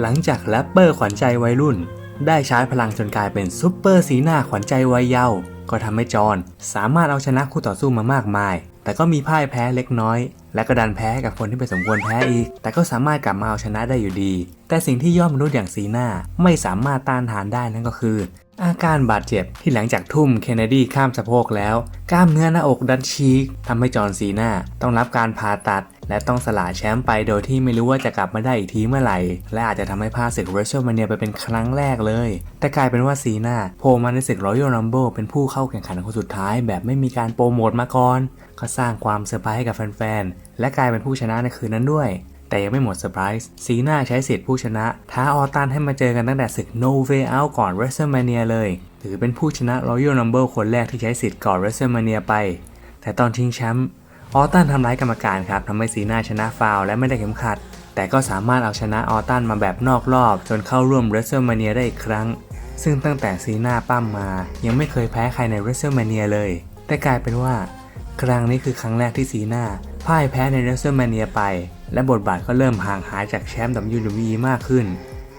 หลังจากแรปเปอร์ขวัญใจวัยรุ่น ได้ชาร์จพลังจนกลายเป็นซูเปอร์สีหน้าขวัญใจวัยเยาว์ก็ทำให้จอห์นสามารถเอาชนะคู่ต่อสู้มามากมาย แต่ก็มีพ่ายแพ้เล็กน้อย และก็ดันแพ้กับคนที่ไม่สมควรแพ้อีก แต่ก็สามารถกลับมาเอาชนะได้อยู่ดี แต่สิ่งที่ยอดมนุษย์อย่างสีหน้าไม่สามารถต้านทานได้นั่นก็คือ อาการบาดเจ็บที่หลังจากทุ่มเคนเนดีข้ามสะโพกแล้ว กล้ามเนื้อหน้าอกดันฉีกทำให้จอห์นซีนาต้องรับการผ่าตัด และต้องสละแชมป์ไปโดยที่ไม่รู้ว่าจะกลับมาได้อีกทีเมื่อไหร่ และอาจจะทำให้พลาดศึก w r e s t l e m a n i a ไปเป็นครั้งแรกเลย แต่กลายเป็นว่าซีนาโผล่มาในศึก Royal Rumble เป็นผู้เข้าแข่งขันคนสุดท้ายแบบไม่มีการโปรโมทมาก่อนก็สร้างความเซอร์ไพรส์ให้กับแฟนๆและกลายเป็นผู้ชนะในคืนนั้นด้วย แต่ยังไม่หมดเซอร์ไพรส์ซีน่าใช้สิทธิ์ผู้ชนะท้าออตันให้มาเจอกันตั้งแต่ศึก No Way Out ก่อน WrestleMania เลย ถือเป็นผู้ชนะ Royal Rumble คนแรกที่ใช้สิทธิ์ก่อน WrestleMania ไป แต่ตอนชิงแชมป์ออตันทำร้ายกรรมการครับทำให้ซีน่าชนะฟาวและไม่ได้เข็มขัด แต่ก็สามารถเอาชนะออตันมาแบบนอกรอบ จนเข้าร่วม WrestleMania ได้อีกครั้ง ซึ่งตั้งแต่ซีน่าปั้มมา ยังไม่เคยแพ้ใครใน WrestleMania เลย แต่กลายเป็นว่า ครั้งนี้คือครั้งแรกที่ซีน่า พ่ายแพ้ใน WrestleMania ไป และบทบาทก็เริ่มห่างหายจากแชมป์ WWE มากขึ้น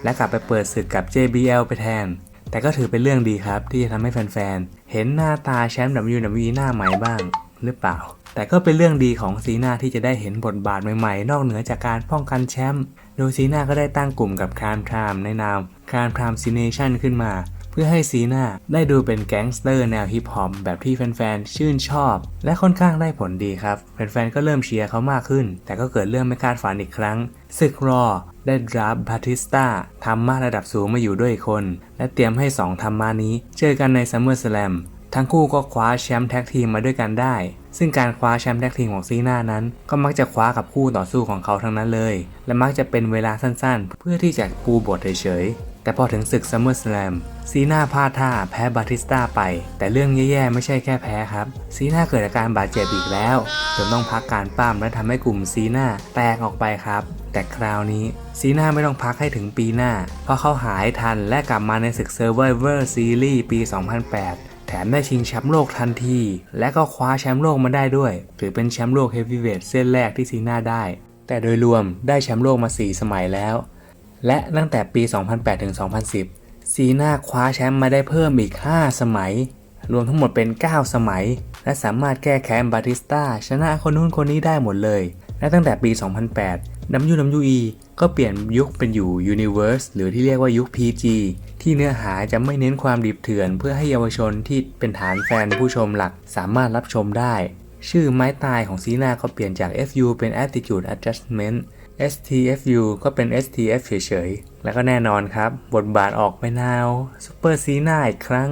และกลับไปเปิดศึกกับ JBL ไปแทน แต่ก็ถือเป็นเรื่องดีครับที่จะทำให้แฟนๆ เห็นหน้าตาแชมป์ WWE หน้าใหม่บ้างหรือเปล่า แต่ก็เป็นเรื่องดีของซีน่าที่จะได้เห็นบทบาทใหม่ๆ นอกเหนือจากการป้องกันแชมป์ โดยซีน่าก็ได้ตั้งกลุ่มกับคราร t ทามในนามคราร t ทามซีเนชั่นขึ้นมา เพื่อให้ซีน่าได้ดูเป็นแก๊งสเตอร์แนวฮิปฮอปแบบที่แฟนๆ ชื่นชอบ และค่อนข้างได้ผลดีครับ แฟนๆ ก็เริ่มเชียร์เขามากขึ้น แต่ก็เกิดเรื่องไม่คาดฝันอีกครั้งศึกรอได้ดราฟบาติสตาทำมาระดับสูงมาอยู่ด้วยคน และเตรียมให้สองธรรมานี้เจอกันในซัมเมอร์สแลมทั้งคู่ก็คว้าแชมป์แท็กทีมมาด้วยกันได้ ซึ่งการคว้าแชมป์แท็กทีมของซีน่านั้น ก็มักจะคว้ากับคู่ต่อสู้ของเขาทั้งนั้นเลย และมักจะเป็นเวลาสั้นๆ เพื่อที่จะปูบทเฉย แต่พอถึงศึกซัมเมอร์สแลมซีน่าพลาดท่าแพ้บาติสตาไป แต่เรื่องแย่ๆ ไม่ใช่แค่แพ้ครับ ซีน่าเกิดอาการบาดเจ็บอีกแล้วจนต้องพักการปั้มและทำให้กลุ่มซีน่าแตกออกไปครับ แต่คราวนี้ซีน่าไม่ต้องพักให้ถึงปีหน้า เพราะเขาหายทันและกลับมาในศึก Survivor Series ปี 2008 แถมได้ชิงแชมป์โลกทันที และก็คว้าแชมป์โลกมาได้ด้วย ถือเป็นแชมป์โลกเฮฟวีเวทเส้นแรกที่ซีน่าได้ แต่โดยรวมได้แชมป์โลกมา 4 สมัยแล้ว และตั้งแต่ปี 2008 ถึง 2010 ซีน่าคว้าแชมป์มาได้เพิ่มอีก 5 สมัย รวมทั้งหมดเป็น 9 สมัย และสามารถแก้แค้นบาติสตาชนะคนนู้นคนนี้ได้หมดเลย และตั้งแต่ปี 2008 WWE ก็เปลี่ยนยุคเป็นอยู่ Universe หรือที่เรียกว่ายุค PG ที่เนื้อหาจะไม่เน้นความดิบเถื่อน เพื่อให้เยาวชนที่เป็นฐานแฟนผู้ชมหลักสามารถรับชมได้ ชื่อไม้ตายของซีนาก็เปลี่ยนจาก FU เป็น Attitude Adjustment STFU ก็เป็น STF เฉยๆ แล้วก็แน่นอนครับ บทบาทออกไปนาวซูเปอร์ซีน่าอีกครั้ง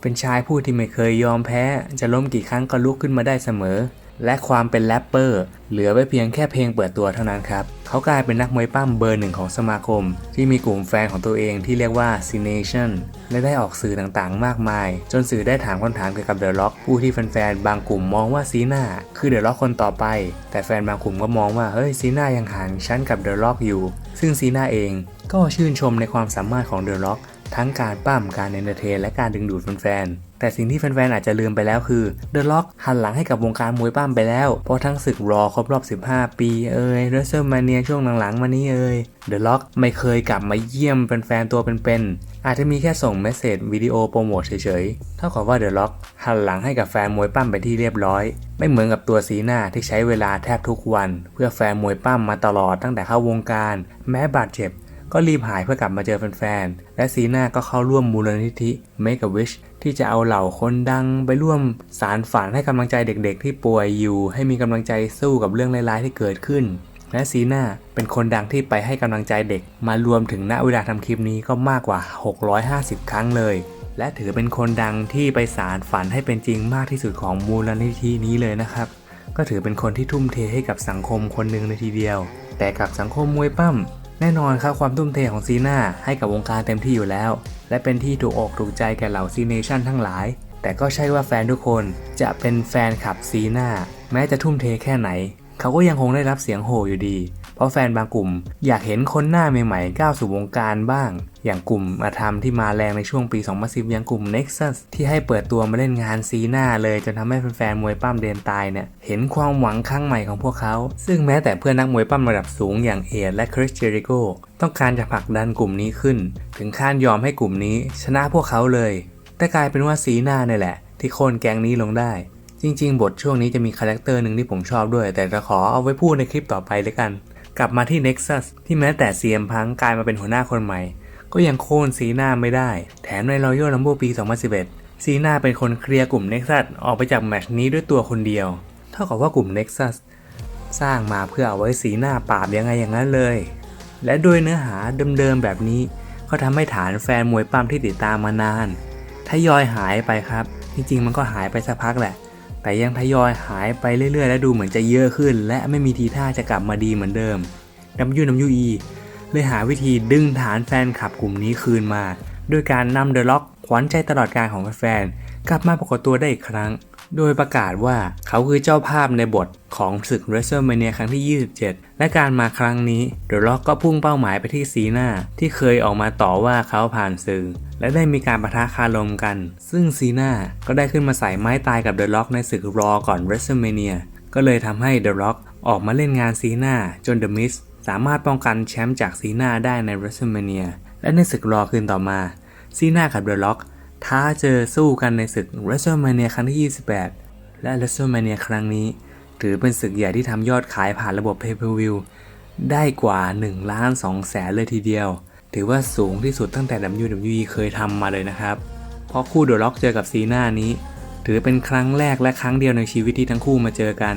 เป็นชายผู้ที่ไม่เคยยอมแพ้ จะล้มกี่ครั้งก็ลุกขึ้นมาได้เสมอ และความเป็นแรปเปอร์ เหลือไว้เพียงแค่เพลงเปิดตัวเท่านั้นครับ เขากลายเป็นนักมวยปั้มเบอร์หนึ่งของสมาคม ที่มีกลุ่มแฟนของตัวเองที่เรียกว่า c n a t i o n และได้ออกสื่อต่างๆ มากมาย จนสื่อได้ถามคำถามเกี่ยวกับเดอะล็อกผู้ที่แฟนๆ บางกลุ่มมองว่าซีน่าคือเดอะล็อกคนต่อไป แต่แฟนบางกลุ่มก็มองว่าเฮ้ยซีน่ายังห่างชั้นกับเดอะล็อกอยู่ ซึ่งซีน่าเองก็ชื่นชมในความสามารถของเดอะล็อกทั้งการปั้มการเอนเตอร์เทนและการดึงดูดแฟนๆ แต่สิ่งที่แฟนๆ อาจจะลืมไปแล้วคือ The Rock หันหลังให้กับวงการมวยปั้มไปแล้ว เพราะทั้งศึกรอครบรอบ 15 ปีเอ่ย w r e s t l e m a n i a ช่วงหลังๆ มานี้เอ่ย The Rock ไม่เคยกลับมาเยี่ยมแฟนๆ ตัวเป็นๆ อาจจะมีแค่ส่งเมสเซจวิดีโอโปรโมทเฉยๆ เท่ากับว่า The Rock หันหลังให้กับแฟนมวยปั้มไปที่เรียบร้อย ไม่เหมือนกับตัวซีหน่าที่ใช้เวลาแทบทุกวัน เพื่อแฟนมวยปั้มมาตลอดตั้งแต่เข้าวงการ แม้บาดเจ็บก็รีบหายเพื่อกลับมาเจอแฟนๆ และซีน่าก็เข้าร่วมมูลนิธิ Make a Wish ที่จะเอาเหล่าคนดังไปร่วมสารฝันให้กำลังใจเด็กๆ ที่ป่วยอยู่ ให้มีกำลังใจสู้กับเรื่องร้ายๆที่เกิดขึ้น และซีน่าเป็นคนดังที่ไปให้กำลังใจเด็ก มารวมถึงณเวลาทำคลิปนี้ก็มากกว่า 650 ครั้งเลย และถือเป็นคนดังที่ไปสารฝันให้เป็นจริงมากที่สุดของมูลนิธินี้เลยนะครับ ก็ถือเป็นคนที่ทุ่มเทให้กับสังคมคนหนึ่งเลยทีเดียว แต่กับสังคมมวยปั้ม แน่นอนครับความทุ่มเทของซีน่าให้กับวงการเต็มที่อยู่แล้ว และเป็นที่ถูกอกถูกใจแก่เหล่าซีเนชั่นทั้งหลาย แต่ก็ใช่ว่าแฟนทุกคนจะเป็นแฟนคลับซีน่าแม้จะทุ่มเทแค่ไหน เขาก็ยังคงได้รับเสียงโห่อยู่ดี เพราะแฟนบางกลุ่มอยากเห็นคนหน้าใหม่ๆก้าวสู่วงการบ้าง อย่างกลุ่มอาธรรมที่มาแรงในช่วงปี 2010 อย่างกลุ่ม Nexus ที่ให้เปิดตัวมาเล่นงานซีหน้าเลยจนทำให้แฟนๆมวยปั้มเดนตายเนี่ยเห็นความหวังครั้งใหม่ของพวกเขา ซึ่งแม้แต่เพื่อนนักมวยปั้มระดับสูงอย่างเอดและคริสเจริโกต้องการจะผลักดันกลุ่มนี้ขึ้น ถึงขั้นยอมให้กลุ่มนี้ ชนะพวกเขาเลย แต่กลายเป็นว่าซีหน้าเนี่ยแหละ ที่โค่นแก๊งนี้ลงได้จริงๆ บทช่วงนี้จะมีคาแรคเตอร์หนึ่งที่ผมชอบด้วย แต่จะขอเอาไว้พูดในคลิปต่อไปเลยกัน กลับมาที่ Nexus ที่แม้แต่ CM พังกลายมาเป็นหัวหน้าคนใหม่ ก็ยังโค่นซีหน้าไม่ได้ แถมใน Royal Rumble ปี 2011 ซีหน้าเป็นคนเคลียร์กลุ่ม Nexus ออกไปจากแมตช์นี้ด้วยตัวคนเดียว เท่ากับว่ากลุ่ม Nexus สร้างมาเพื่อเอาไว้สีหน้าปราบยังไงอย่างนั้นเลย และโดยเนื้อหาเดิมๆแบบนี้ ก็ทำให้ฐานแฟนมวยปั้มที่ติดตามมานานทยอยหายไปครับ จริงๆ มันก็หายไปสักพักแหละ แต่ยังทยอยหายไปเรื่อยๆ และดูเหมือนจะเยอะขึ้น และไม่มีทีท่าจะกลับมาดีเหมือนเดิม WWE เลยหาวิธีดึงฐานแฟนคลับกลุ่มนี้คืนมา ด้วยการนำเดอะล็อกขวัญใจตลอดการของแฟนๆกลับมาปรากฏตัวได้อีกครั้ง โดยประกาศว่าเขาคือเจ้าภาพในบทของศึก WrestleMania ครั้งที่ 27 และการมาครั้งนี้เดอะล็อกก็พุ่งเป้าหมายไปที่ซีนาที่เคยออกมาต่อว่าเขาผ่านสื่อ และได้มีการประทะคารมกัน ซึ่งซีนาก็ได้ขึ้นมาใส่ไม้ตายกับเดอะล็อกในศึกรอก่อน WrestleMania ก็เลยทำให้เดอะล็อกออกมาเล่นงานซีนาจนเดอะมิสสามารถป้องกันแชมป์จากซีนาได้ใน WrestleMania และในศึกรอคืนต่อมาซีนากับเดอะล็อก ท้าเจอสู้กันในศึก WrestleMania ครั้งที่ 28 และ WrestleMania ครั้งนี้ ถือเป็นศึกใหญ่ที่ทำยอดขายผ่านระบบ Pay-Per-View ได้กว่า1ล้าน2แสนเลยทีเดียว ถือว่าสูงที่สุดตั้งแต่ WWE เคยทำมาเลยนะครับ เพราะคู่เดอะล็อกเจอกับซีน่านี้ ถือเป็นครั้งแรกและครั้งเดียวในชีวิตที่ทั้งคู่มาเจอกัน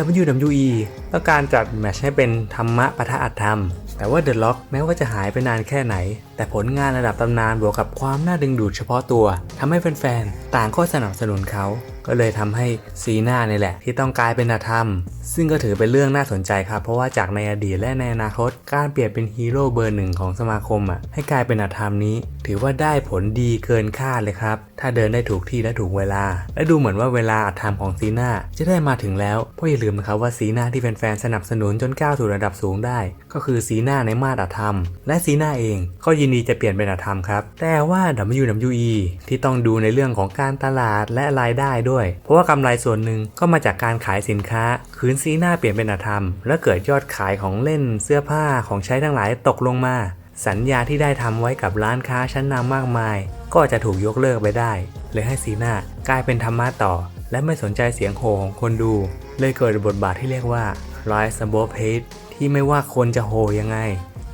WWE ต้องการจัดแมชให้เป็นธรรมะปะทะอัตธรรม แต่ว่าเดอะล็อกแม้ว่าจะหายไปนานแค่ไหน แต่ผลงานระดับตำนานบวกกับความน่าดึงดูดเฉพาะตัวทำให้แฟนๆ ต่างก็สนับสนุนเขา ก็เลยทำให้ซีน่านี่แหละ ที่ต้องกลายเป็นอาธรรม ซึ่งก็ถือเป็นเรื่องน่าสนใจครับ เพราะว่าจากในอดีตและในอนาคต การเปลี่ยนเป็นฮีโร่เบอร์หนึ่งของสมาคมอะให้กลายเป็นอาธรรมนี้ ถือว่าได้ผลดีเกินคาดเลยครับ ถ้าเดินได้ถูกที่และถูกเวลา และดูเหมือนว่าเวลาอาธรรมของซีน่าจะได้มาถึงแล้ว เพราะอย่าลืมนะครับว่าซีน่าที่แฟนๆสนับสนุนจนก้าวสู่ระดับสูงได้ ก็คือซีน่าในมาตรอาธรรมและซีน่าเองก็ยินดีจะเปลี่ยนเป็นอาธรรมครับ แต่ว่า WWE ที่ต้องดูในเรื่องของการตลาดและรายได้ด้วย เพราะว่ากำไรส่วนหนึ่งก็มาจากการขายสินค้า คืนซีน่าเปลี่ยนเป็นอาธรรมและเกิดยอดขายของเล่นเสื้อผ้าของใช้ทั้งหลายตกลงมา สัญญาที่ได้ทำไว้กับร้านค้าชั้นนำมากมาย ก็จะถูกยกเลิกไปได้เลยให้ซีน่ากลายเป็นธรรมะต่อ และไม่สนใจเสียงโห่ของคนดู เลยเกิดบทบาทที่เรียกว่า Rise Above Hate ที่ไม่ว่าคนจะโห่ยังไง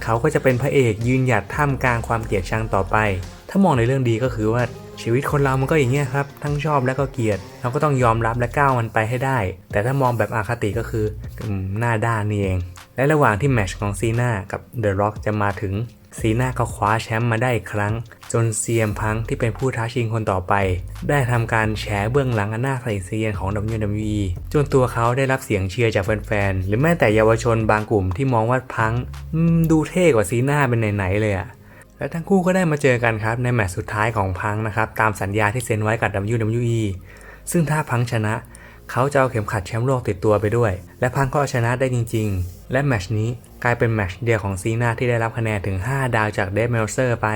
เขาก็จะเป็นพระเอกยืนหยัดท่ามกลางความเกลียดชังต่อไป ถ้ามองในเรื่องดีก็คือว่าชีวิตคนเรามันก็อย่างเงี้ยครับ ทั้งชอบและก็เกลียด เราก็ต้องยอมรับและก้าวมันไปให้ได้ แต่ถ้ามองแบบอาคติก็คืออหน้าด้านนี่เอง และระหว่างที่แมชของซีนากับเดอะร็อกจะมาถึงซีนาก็คว้าแชมป์มาได้อีกครั้ง จนเซียมพังที่เป็นผู้ท้าชิงคนต่อไป ได้ทำการแฉเบื้องหลังอันน่าใส่เซียนของ WWE จนตัวเขาได้รับเสียงเชียร์จากแฟนๆ หรือแม้แต่เยาวชนบางกลุ่มที่มองว่าพังดูเท่กว่าซีนาเป็นไหนๆเลยอะและทั้งคู่ก็ได้มาเจอกันครับในแมตช์สุดท้ายของพังนะครับตามสัญญาที่เซ็นไว้กับ WWE ซึ่งถ้าพังชนะ เขาจะเอาเข็มขัดแชมป์โลกติดตัวไปด้วย และพังก็เอาชนะได้จริง ๆ และแมชนี้กลายเป็นแมชเดียวของซีนาที่ได้รับคะแนนถึง 5 ดาวจากเดฟเมลเซอร์ไป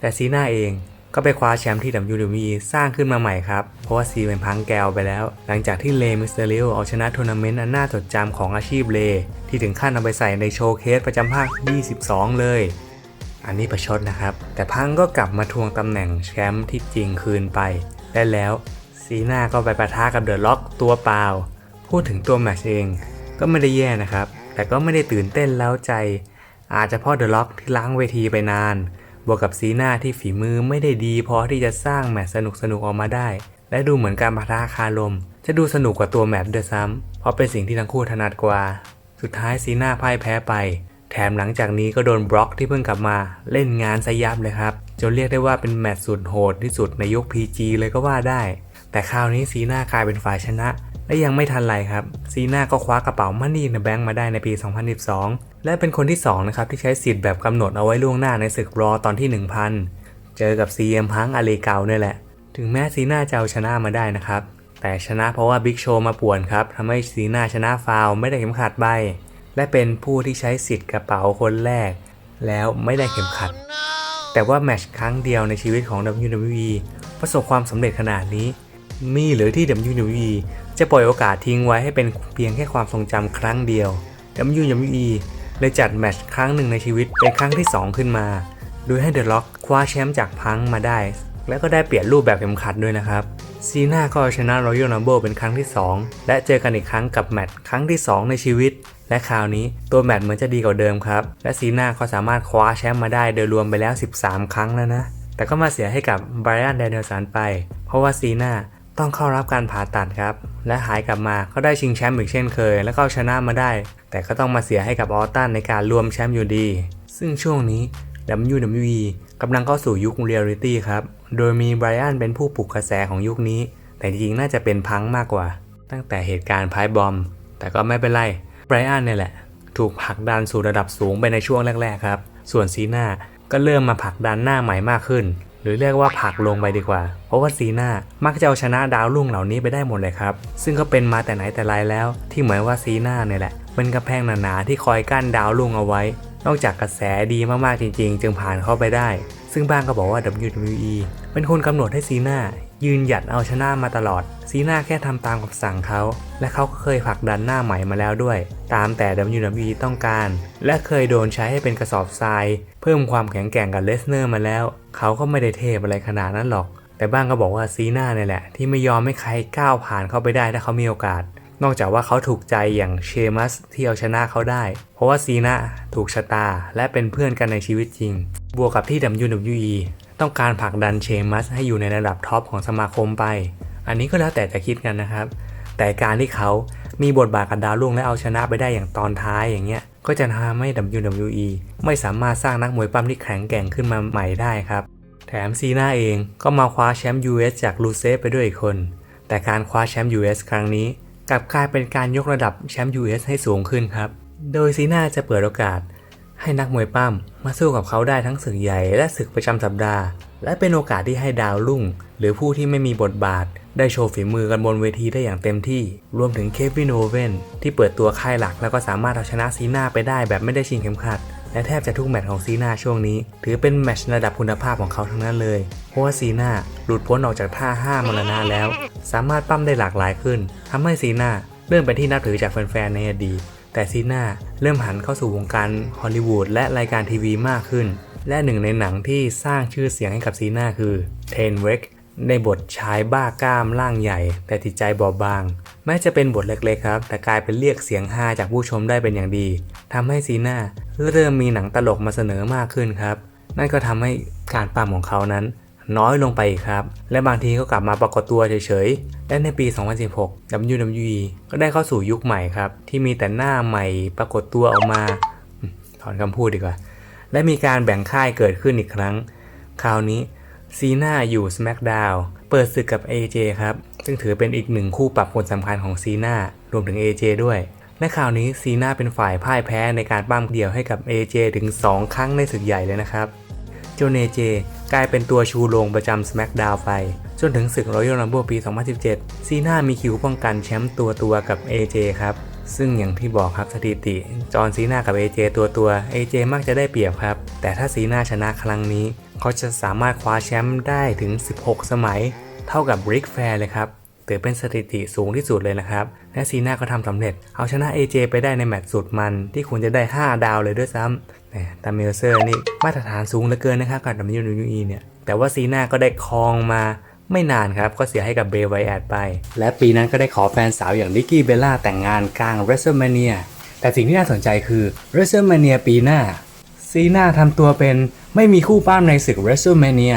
แต่ซีนาเองก็ไปคว้าแชมป์ที่ WWE สร้างขึ้นมาใหม่ครับ เพราะว่าซีเป็นพังแกวไปแล้ว หลังจากที่เลมิสเตอริโอเอาชนะทัวร์นาเมนต์อันน่าจดจำของอาชีพเล ที่ถึงขั้นเอาไปใส่ในโชว์เคสประจำภาค 22 เลย อันนี้ประชดนะครับ แต่พังก็กลับมาทวงตำแหน่งแชมป์ที่จริงคืนไป และแล้วซีน่าก็ไปปะทะกับเดอะล็อกตัวเปล่า พูดถึงตัวแมชเองก็ไม่ได้แย่นะครับ แต่ก็ไม่ได้ตื่นเต้นเล้าใจ อาจจะเพราะเดอะล็อกที่ล้างเวทีไปนาน บวกกับซีน่าที่ฝีมือไม่ได้ดีพอที่จะสร้างแมตช์สนุกสนุกๆออกมาได้ และดูเหมือนการปะทะคารม จะดูสนุกกว่าตัวแมตช์ด้วยซ้ำเพราะเป็นสิ่งที่ทั้งคู่ถนัดกว่า สุดท้ายซีน่าพ่ายแพ้ไป แถมหลังจากนี้ก็โดนบล็อกที่เพิ่งกลับมาเล่นงานซะยับเลยครับจนเรียกได้ว่าเป็นแมตช์สุดโหดที่สุดในยุค PG เลยก็ว่าได้ แต่คราวนี้ซีน่ากลายเป็นฝ่ายชนะ และยังไม่ทันไรครับ ซีน่าก็คว้ากระเป๋ามันนี่ในแบงค์มาได้ในปี 2012 และเป็นคนที่ 2 นะครับ ที่ใช้สิทธิ์แบบกำหนดเอาไว้ล่วงหน้าในศึกรอตอนที่ 1000 เจอกับ CM พังอาเลเกาเนี่ยแหละ ถึงแม้ซีน่าจะเอาชนะมาได้นะครับ แต่ชนะเพราะว่าบิ๊กโชว์มาป่วนครับทำให้ซีน่าชนะฟาวไม่ได้เข็มขัดใบ และเป็นผู้ที่ใช้สิทธิ์กระเป๋าคนแรก แล้วไม่ได้เข็มขัด แต่ว่าแมชครั้งเดียวในชีวิตของ WWE ประสบความสำเร็จขนาดนี้ มีหรือที่ WWE จะปล่อยโอกาสทิ้งไว้ให้เป็นเพียงแค่ความทรงจำครั้งเดียว WWE เลยจัดแมตช์ครั้งหนึ่งในชีวิตเป็นครั้งที่ 2 ขึ้นมา โดยให้เดอะล็อกคว้าแชมป์จากพังมาได้ แล้วก็ได้เปลี่ยนรูปแบบเข็มขัดด้วยนะครับ ซีน่าก็เอาชนะ Royal Rumble เป็นครั้งที่ 2 และเจอกันอีกครั้งกับแมตช์ครั้งที่ 2 ในชีวิต และคราวนี้ตัวแมตช์เหมือนจะดีกว่าเดิมครับ และซีน่าก็สามารถคว้าแชมป์มาได้โดยรวมไปแล้ว 13 ครั้งแล้วนะ แต่ก็มาเสียให้กับไบรอันแดเนลสันไป เพราะว่าซีน่า ต้องเข้ารับการผ่าตัดครับ และหายกลับมาก็ได้ชิงแชมป์อีกเช่นเคย แล้วก็เอาชนะมาได้ แต่ก็ต้องมาเสียให้กับออตตันในการรวมแชมป์อยู่ดี ซึ่งช่วงนี้ WWE กำลังเข้าสู่ยุคเรียลิตี้ครับ โดยมีไบรอันเป็นผู้ปลุกกระแสของยุคนี้ แต่จริงๆน่าจะเป็นพังมากกว่า ตั้งแต่เหตุการณ์พายบอม แต่ก็ไม่เป็นไรไบรอันเนี่ยแหละ ถูกผลักดันสู่ระดับสูงไปในช่วงแรกๆครับ ส่วนซีน่าก็เริ่มมาผลักดันหน้าใหม่มากขึ้น หรือเรียกว่าผักลงไปดีกว่า เพราะว่าซีน่ามักจะเอาชนะดาวรุ่งเหล่านี้ไปได้หมดเลยครับ ซึ่งก็เป็นมาแต่ไหนแต่ไรแล้ว ที่เหมือนว่าซีน่าเนี่ยแหละ เป็นกระแพงหนาๆที่คอยกั้นดาวรุ่งเอาไว้ นอกจากกระแสดีมากๆจริง ๆ จึงผ่านเข้าไปได้ ซึ่งบ้างก็บอกว่า WWE เป็นคนกำหนดให้ซีน่ายืนหยัดเอาชนะมาตลอด ซีน่าแค่ทำตามคำสั่งเขา และเขาก็เคยผลักดันหน้าใหม่มาแล้วด้วย ตามแต่ WWE ต้องการ และเคยโดนใช้ให้เป็นกระสอบทราย เพิ่มความแข็งแกร่งกับเลสเนอร์มาแล้ว เขาก็ไม่ได้เทพอะไรขนาดนั้นหรอก แต่บ้างก็บอกว่าซีน่าเนี่ยแหละ ที่ไม่ยอมให้ใครก้าวผ่านเข้าไปได้ถ้าเขามีโอกาส นอกจากว่าเขาถูกใจอย่างเชมัสที่เอาชนะเขาได้ เพราะว่าซีน่าถูกชะตาและเป็นเพื่อนกันในชีวิตจริง บวกกับที่ WWE ต้องการผลักดันเชมัสให้อยู่ในระดับท็อปของสมาคมไป อันนี้ก็แล้วแต่จะคิดกันนะครับ แต่การที่เขา มีบทบาทกับดาวรุ่งและเอาชนะไปได้อย่างตอนท้ายอย่างเงี้ย ก็จะทำให้ WWE ไม่สามารถสร้างนักมวยปั้มที่แข็งแกร่งขึ้นมาใหม่ได้ครับ แถมซีน่าเองก็มาคว้าแชมป์ US จากลูเซฟไปด้วยอีกคน แต่การคว้าแชมป์ US ครั้งนี้กลับกลายเป็นการยกระดับแชมป์ US ให้สูงขึ้นครับ โดยซีน่าจะเปิดโอกาส ให้นักมวยปั้มมาสู้กับเขาได้ทั้งศึกใหญ่และศึกประจำสัปดาห์ และเป็นโอกาสที่ให้ดาวรุ่ง หรือผู้ที่ไม่มีบทบาท ได้โชว์ฝีมือกันบนเวทีได้อย่างเต็มที่ รวมถึงเควินโอเวนที่เปิดตัวค่ายหลักแล้วก็สามารถเอาชนะซีนาไปได้แบบไม่ได้ชิงเข็มขัด และแทบจะทุกแมตช์ของซีนาช่วงนี้ ถือเป็นแมตช์ระดับคุณภาพของเขาทั้งนั้นเลย เพราะว่าซีนาหลุดพ้นออกจากท่าห้ามรณะแล้ว สามารถปั้มได้หลากหลายขึ้นทำให้ซีนาเริ่มเป็นที่นับถือจากแฟนๆในอดีตแต่ซีนาเริ่มหันเข้าสู่วงการฮอลลีวูดและรายการทีวีมากขึ้น และหนึ่งในหนังที่สร้างชื่อเสียงให้กับซีนาคือเทนเวก ในบทชายบ้ากล้ามร่างใหญ่ แต่จิตใจบอบบาง แม้จะเป็นบทเล็กๆครับ แต่กลายเป็นเรียกเสียงฮาจากผู้ชมได้เป็นอย่างดีทำให้ซีน่าเริ่มมีหนังตลกมาเสนอมากขึ้นครับ นั่นก็ทำให้การปั้มของเขานั้น น้อยลงไปอีกครับ และบางทีก็กลับมาปรากฏตัวเฉยๆ และในปี 2016 WWE ก็ได้เข้าสู่ยุคใหม่ครับ ที่มีแต่หน้าใหม่ปรากฏตัวออกมา ถอนคำพูดดีกว่า และมีการแบ่งค่ายเกิดขึ้นอีกครั้ง คราวนี้ ซีน่าอยู่ SmackDown เปิดศึกกับ AJ ครับ ซึ่งถือเป็นอีกหนึ่งคู่ปรับคนสำคัญของซีน่ารวมถึง AJ ด้วยและคราวนี้ซีน่าเป็นฝ่ายพ่ายแพ้ในการปั้มเดี่ยวให้กับ AJ ถึง 2 ครั้งในศึกใหญ่เลยนะครับโจเนเจกลายเป็นตัวชูโรงประจำ SmackDown ไป จนถึงศึก Royal Rumble ปี 2017 ซีน่ามีคิวป้องกันแชมป์ตัวตัวกับ AJ ครับ ซึ่งอย่างที่บอกครับสถิติ จอห์นซีน่ากับ AJ ตัวตัว AJ มักจะได้เปรียบครับ แต่ถ้าซีน่าชนะครั้งนี้ เขาจะสามารถคว้าแชมป์ได้ถึง 16 สมัย เท่ากับริกแฟร์เลยครับถือเป็นสถิติสูงที่สุดเลยนะครับ และซีน่าก็ทำสำเร็จ เอาชนะ AJ ไปได้ในแมตช์สุดมันที่ควรจะได้ 5 ดาวเลยด้วยซ้ำแตามเมลเซอร์นี่มาตรฐานสูงเหลือเกินนะครับกับ WWE เนี่ย แต่ว่าซีน่าก็ได้ครองมาไม่นานครับ ก็เสียให้กับเบรไวแอดไป และปีนั้นก็ได้ขอแฟนสาวอย่างลิกกี้เบลล่าแต่งงานกลาง WrestleMania แต่สิ่งที่น่าสนใจคือ WrestleMania ปีหน้า ซีน่าทำตัวเป็นไม่มีคู่ป้ามในศึก WrestleMania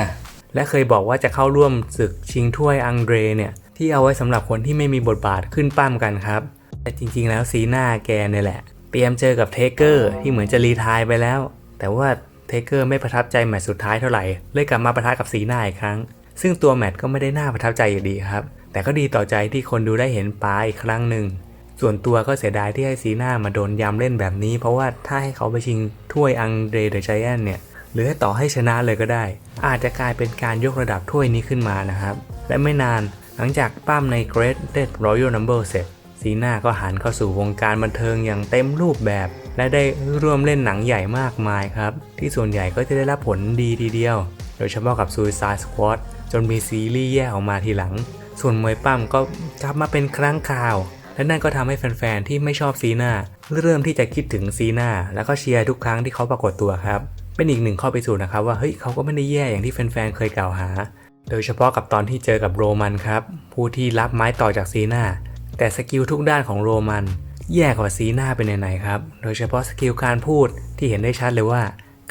และเคยบอกว่าจะเข้าร่วมศึกชิงถ้วยอังเดรเนี่ยที่เอาไว้สำหรับคนที่ไม่มีบทบาทขึ้นป้ามกันครับ แต่จริงๆแล้วซีน่าแกเนี่ยแหละ เตรียมเจอกับเทเกอร์ที่เหมือนจะรีทายไปแล้ว แต่ว่าเทเกอร์ไม่ประทับใจแมตช์สุดท้ายเท่าไหร่เลยกลับมาประทะกับซีน่าอีกครั้ง ซึ่งตัวแมตช์ก็ไม่ได้น่าประทับใจอยู่ดีครับ แต่ก็ดีต่อใจที่คนดูได้เห็นป้าอีกครั้งหนึ่ง ส่วนตัวก็เสียดายที่ให้ซีน่ามาโดนยำเล่นแบบนี้ เพราะว่าถ้าให้เขาไปชิงถ้วยอังเดรเดอะไจแอนเนี่ยหรือให้ต่อให้ชนะเลยก็ได้ อาจจะกลายเป็นการยกระดับถ้วยนี้ขึ้นมานะครับ และไม่นานหลังจากปั้มใน Great Dead Royal Number เสร็จซซีน่าก็หันเข้าสู่วงการบันเทิงอย่างเต็มรูปแบบ และได้ร่วมเล่นหนังใหญ่มากมายครับ ที่ส่วนใหญ่ก็จะได้รับผลดีทีเดียว โดยเฉพาะกับ Suicide Squad จนมีซีรีส์แยกออกมาทีหลัง ส่วนมวยปั้มก็กลับมาเป็นครั้งคราว และนั่นก็ทำให้แฟนๆที่ไม่ชอบซีนาเริ่มที่จะคิดถึงซีนาแล้วก็เชียร์ทุกครั้งที่เขาปรากฏตัวครับ เป็นอีกหนึ่งข้อพิสูจน์นะครับว่าเฮ้ยเขาก็ไม่ได้แย่อย่างที่แฟนๆเคยกล่าวหา โดยเฉพาะกับตอนที่เจอกับโรมันครับผู้ที่รับไม้ต่อจากซีนาแต่สกิลทุกด้านของโรมันแย่กว่าซีนาเป็นไหนๆครับ โดยเฉพาะสกิลการพูดที่เห็นได้ชัดเลยว่า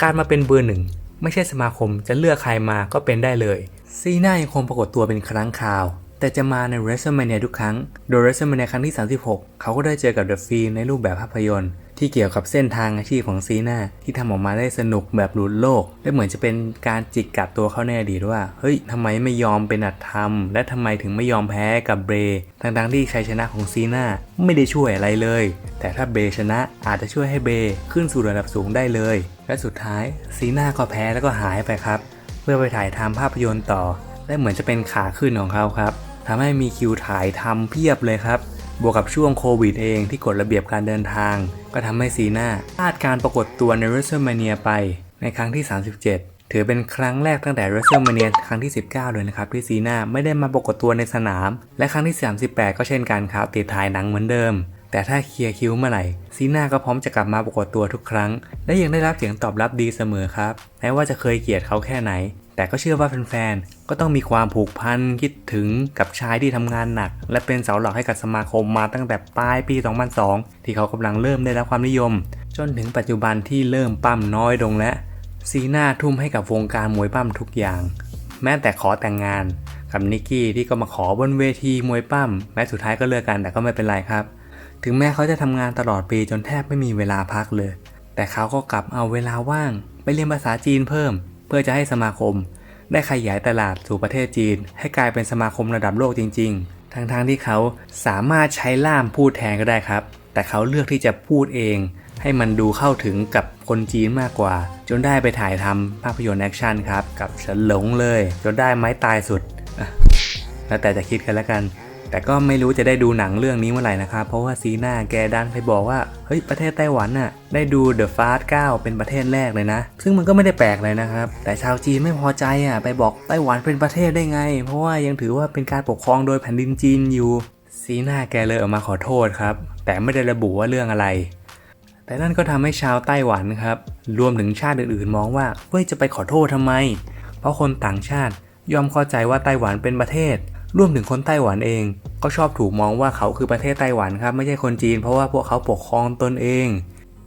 การมาเป็นเบอร์หนึ่งไม่ใช่สมาคมจะเลือกใครมาก็เป็นได้เลย ซีน่ายังคงปรากฏตัวเป็นครั้งคราว แต่จะมาใน WrestleMania ทุกครั้ง โดย WrestleMania ครั้งที่ 36 เขาก็ได้เจอกับ The Fiend ในรูปแบบภาพยนตร์ ที่เกี่ยวกับเส้นทางอาชีพของซีน่าที่ทำออกมาได้สนุกแบบหลุดโลก และเหมือนจะเป็นการจิกกัดตัวเขาในอดีตว่า เฮ้ยทำไมไม่ยอมเป็นอัตธรรม และทำไมถึงไม่ยอมแพ้กับเบรทั้งๆที่ชัยชนะของซีน่าไม่ได้ช่วยอะไรเลย แต่ถ้าเบรชนะอาจจะช่วยให้เบรขึ้นสู่ระดับสูงได้เลย และสุดท้ายซีน่าก็แพ้แล้วก็หายไปครับ เพื่อไปถ่ายทำภาพยนตร์ต่อ และเหมือนจะเป็นขาขึ้นของเขาครับ ทำให้มีคิวถ่ายทำเพียบเลยครับ บวกกับช่วงโควิดเองที่กฎระเบียบการเดินทาง ก็ทำให้ซีน่าพลาดการปรากฏตัวใน WrestleMania ไปในครั้งที่ 37 ถือเป็นครั้งแรกตั้งแต่ WrestleMania ครั้งที่ 19 เลยนะครับ ที่ซีน่าไม่ได้มาปรากฏตัวในสนาม และครั้งที่ 38 ก็เช่นกันครับติดถ่ายหนังเหมือนเดิมแต่ถ้าเคลียร์คิวเมื่อไหร่ซีน่าก็พร้อมจะกลับมาปรากฏตัวทุกครั้ง และยังได้รับเสียงตอบรับดีเสมอครับแม้ว่าจะเคยเกลียดเขาแค่ไหน แต่ก็เชื่อว่าแฟนๆ ก็ต้องมีความผูกพันคิดถึงกับชายที่ทำงานหนัก และเป็นเสาหลักให้กับสมาคมมาตั้งแต่ปลายปี 2002 ที่เขากำลังเริ่มได้รับความนิยม จนถึงปัจจุบันที่เริ่มปั้มน้อยลงและซีน่าทุ่มให้กับวงการมวยปั้มทุกอย่าง แม้แต่ขอแต่งงานกับนิกกี้ที่ก็มาขอบนเวทีมวยปั้มแม้สุดท้ายก็เลิกกันแต่ก็ไม่เป็นไรครับ ถึงแม้เขาจะทำงานตลอดปีจนแทบไม่มีเวลาพักเลย แต่เขาก็กลับเอาเวลาว่าง ไปเรียนภาษาจีนเพิ่ม เพื่อจะให้สมาคม ได้ขยายตลาดสู่ประเทศจีน ให้กลายเป็นสมาคมระดับโลกจริง ๆ ทั้งๆทที่เขาสามารถใช้ล่ามพูดแทนก็ได้ครับ แต่เขาเลือกที่จะพูดเอง ให้มันดูเข้าถึงกับคนจีนมากกว่า จนได้ไปถ่ายทำภาพยนตร์แอคชั่นครับ กับฉินหลงเลย จนได้ไม้ตายสุดแล้วแต่จะคิดกันแล้วกัน แต่ก็ไม่รู้จะได้ดูหนังเรื่องนี้เมื่อไหร่นะครับ เพราะว่าซีน่าแกดันไปบอกว่า เฮ้ย ประเทศไต้หวันน่ะ ได้ดู The Fast 9 เป็นประเทศแรกเลยนะ ซึ่งมันก็ไม่ได้แปลกเลยนะครับ แต่ชาวจีนไม่พอใจอะ ไปบอกไต้หวันเป็นประเทศได้ไง เพราะว่ายังถือว่าเป็นการปกครองโดยแผ่นดินจีนอยู่ ซีน่าแกเลยออกมาขอโทษครับ แต่ไม่ได้ระบุว่าเรื่องอะไร แต่นั่นก็ทำให้ชาวไต้หวันครับ รวมถึงชาติอื่นๆ มองว่า เฮ้ย จะไปขอโทษทำไม เพราะคนต่างชาติยอมเข้าใจว่าไต้หวันเป็นประเทศ รวมถึงคนไต้หวันเอง ก็ชอบถูกมองว่าเขาคือประเทศไต้หวันครับ ไม่ใช่คนจีนเพราะว่าพวกเขาปกครองตนเอง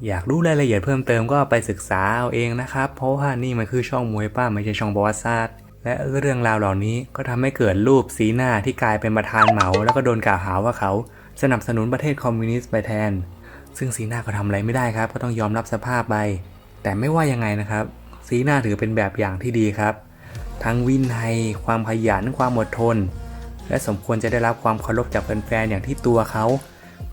อยากรู้รายละเอียดเพิ่มเติมก็ไปศึกษาเอาเองนะครับ เพราะว่านี่มันคือช่องมวยป้าไม่ใช่ช่องประวัติศาสตร์และเรื่องราวเหล่านี้ก็ทำให้เกิดรูปสีหน้าที่กลายเป็นประธานเหมา แล้วก็โดนกล่าวหาว่าเขาสนับสนุนประเทศคอมมิวนิสต์ไปแทน ซึ่งสีหน้าก็ทำอะไรไม่ได้ครับ ก็ต้องยอมรับสภาพไป แต่ไม่ว่ายังไงนะครับ สีหน้าถือเป็นแบบอย่างที่ดีครับ ทั้งวินัย ความขยัน ความอดทน และสมควรจะได้รับความเคารพจากแฟนๆอย่างที่ตัวเขา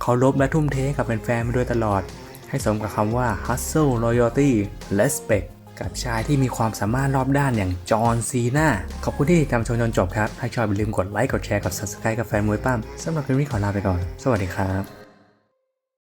เคารพและทุ่มเทกับแฟนๆมาโดยตลอด ให้สมกับคำว่า hustle loyalty respect กับชายที่มีความสามารถรอบด้านอย่างจอห์นซีนาขอบคุณที่ติดตามชมจนจบครับ ถ้าชอบอย่าลืมกดไลค์กดแชร์กด subscribe กับแฟนมวยปั้มสำหรับคลิปนี้ขอลาไปก่อน สวัสดีครับ